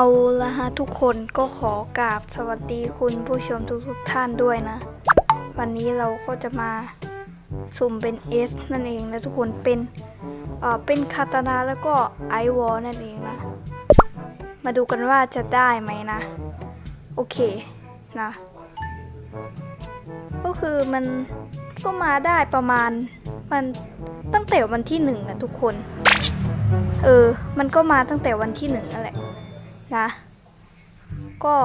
เอาละฮะทุกคนก็ขอกราบสวัสดีคุณผู้ชมทุกๆท่านด้วยนะ วันนี้เราก็จะมาสุ่มเป็น S นั่นเองนะทุกคนเป็นเอ่อเป็นคาตานาแล้วก็ไอวอลนั่นเองนะ มาดูกันว่าจะได้ไหมนะ โอเคนะ ก็คือมันก็มาได้ประมาณมันตั้งแต่วันที่หนึ่งนะทุกคน เออ มันก็มาตั้งแต่วันที่หนึ่งนั่นแหละ นะ ก็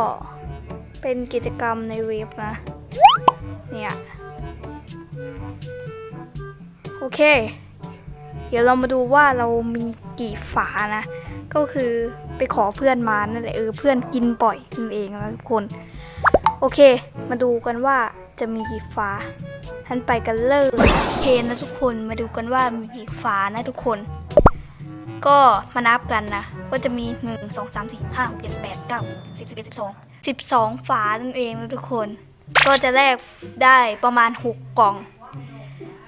เป็นกิจกรรมในเว็บนะ เนี่ย โอเค เดี๋ยวเรามาดูว่าเรามีกี่ฝานะ ก็คือไปขอเพื่อนมานั่นแหละเออเพื่อนกินปล่อยนั่นเองนะทุกคน โอเค มาดูกันว่าจะมีกี่ฝาทันไปกันเลยโอเคนะทุกคนมาดูกันว่ามีกี่ฝานะทุกคน ก็มานับกันนะ ก็จะมี 1 2 3 4 5 6 7 8 9 10 11 12 12 ฝานั่นเองนะทุกคน ก็จะแลกได้ประมาณ 6 กล่อง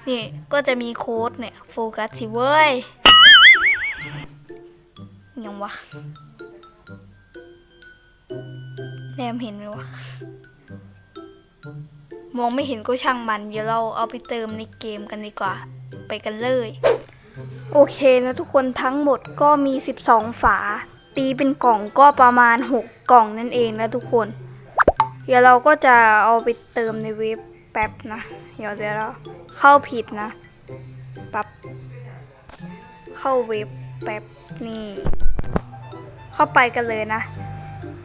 นี่ก็จะมีโค้ดเนี่ย โฟกัสสิเว้ย ยังวะแนมเห็นไหมวะ มองไม่เห็นก็ช่างมัน เดี๋ยวเราเอาไปเติมในเกมกันดีกว่า ไปกันเลย โอเคนะทุกคนทั้งหมดก็มี 12 ฝา ตีเป็นกล่องก็ประมาณ 6 กล่องนั่นเองนะทุกคน เดี๋ยวเราก็จะเอาไปเติมในเว็บแป๊บนะ เดี๋ยวเดี๋ยวเราเข้าผิดนะปับเข้าเว็บแป๊บนี่ เข้าไปกันเลยนะ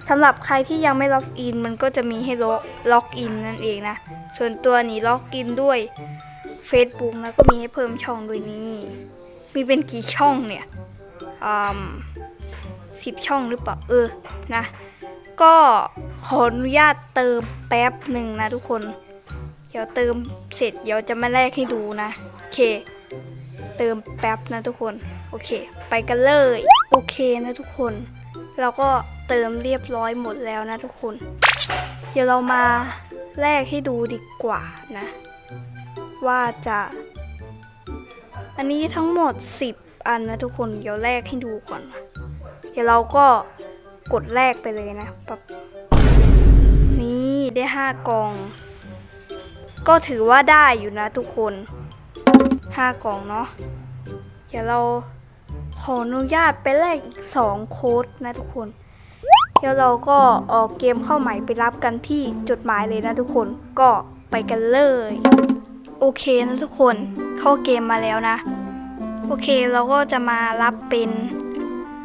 สำหรับใครที่ยังไม่ล็อกอินมันก็จะมีให้ล็อกล็อกอินนั่นเองนะ ส่วนตัวนี้ล็อกอินด้วย Facebook นะก็มีให้เพิ่มช่องด้วยนี่ มีเป็นกี่ช่องเนี่ยอืมสิบช่องหรือเปล่า เออ นะ ก็ขออนุญาตเติมแป๊บหนึ่งนะทุกคน เดี๋ยวเติมเสร็จเดี๋ยวจะมาแลกให้ดูนะ โอเค เติมแป๊บนะทุกคน โอเค ไปกันเลย โอเคนะทุกคน เราก็เติมเรียบร้อยหมดแล้วนะทุกคน เดี๋ยวเรามาแลกให้ดูดีกว่านะ ว่าจะ อันนี้ทั้งหมด 10 อันนะทุกคน เดี๋ยวแลกให้ดูก่อน เดี๋ยวเราก็กดแลกไปเลยนะปับนี่ได้ 5กล่อง ก็ถือว่าได้อยู่นะทุกคน 5กล่องเนาะ เดี๋ยวเราขออนุญาตไปแลกอีก2โค้ดนะทุกคน เดี๋ยวเราก็ออกเกมเข้าใหม่ไปรับกันที่จุดหมายเลยนะทุกคน ก็ไปกันเลย โอเคนะทุกคนเข้าเกมมาแล้วนะ โอเคเราก็จะมารับเป็น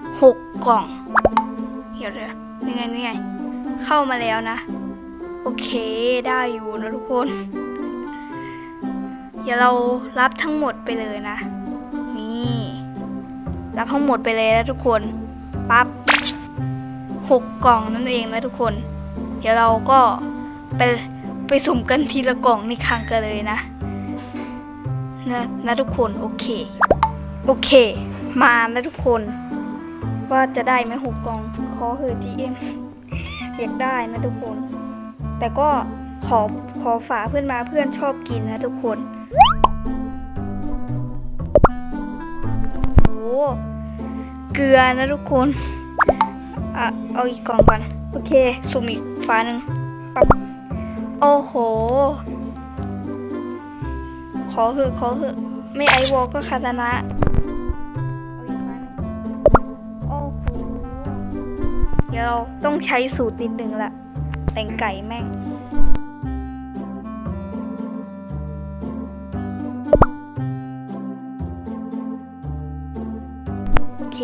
6 กล่อง เดี๋ยวเดี๋ยวนี่ไงนี่ไง เข้ามาแล้วนะ โอเคได้อยู่นะทุกคน เดี๋ยวเรารับทั้งหมดไปเลยนะ นี่ รับทั้งหมดไปเลยนะทุกคนปั๊บหกกล่องนั่นเองนะทุกคน เดี๋ยวเราก็ไปไปสุ่มกันทีละกล่องในครั้งกันเลยนะ นะนะทุกคนโอเค โอเค มานะทุกคน ว่าจะได้ไหมหกกองขอเฮอทีเอ็มอยากได้นะทุกคน แต่ก็ขอขอฝาเพื่อนมาเพื่อนชอบกินนะทุกคนโอ้เกลือนะทุกคนอะเอาอีกกล่องก่อน โอเคสุ่มอีกฝาหนึ่งโอ้โห อเหอะขอเหอะไม่ไอวอลก็คาตานะโอ้โหเดี๋ยวเราต้องใช้สูตรนิดนึงละแต่งไก่แม่งโอเค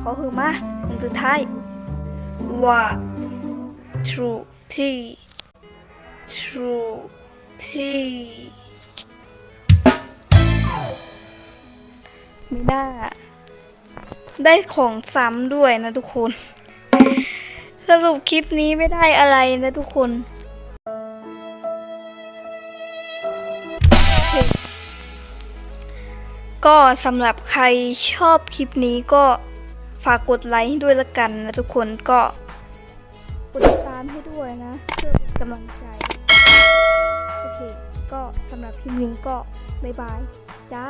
ขอเหอมาอันสุดท้ายว่า true three true three ไม่ได้ ได้ของซ้ำด้วยนะทุกคน สรุปคลิปนี้ไม่ได้อะไรนะทุกคนก็สำหรับใครชอบคลิปนี้ก็ฝากกดไลค์ให้ด้วยละกันนะทุกคนก็กดติดตามให้ด้วยนะเพื่อเป็นกำลังใจ โอเค ก็สำหรับคลิปนี้ก็ บ๊ายบาย จ้า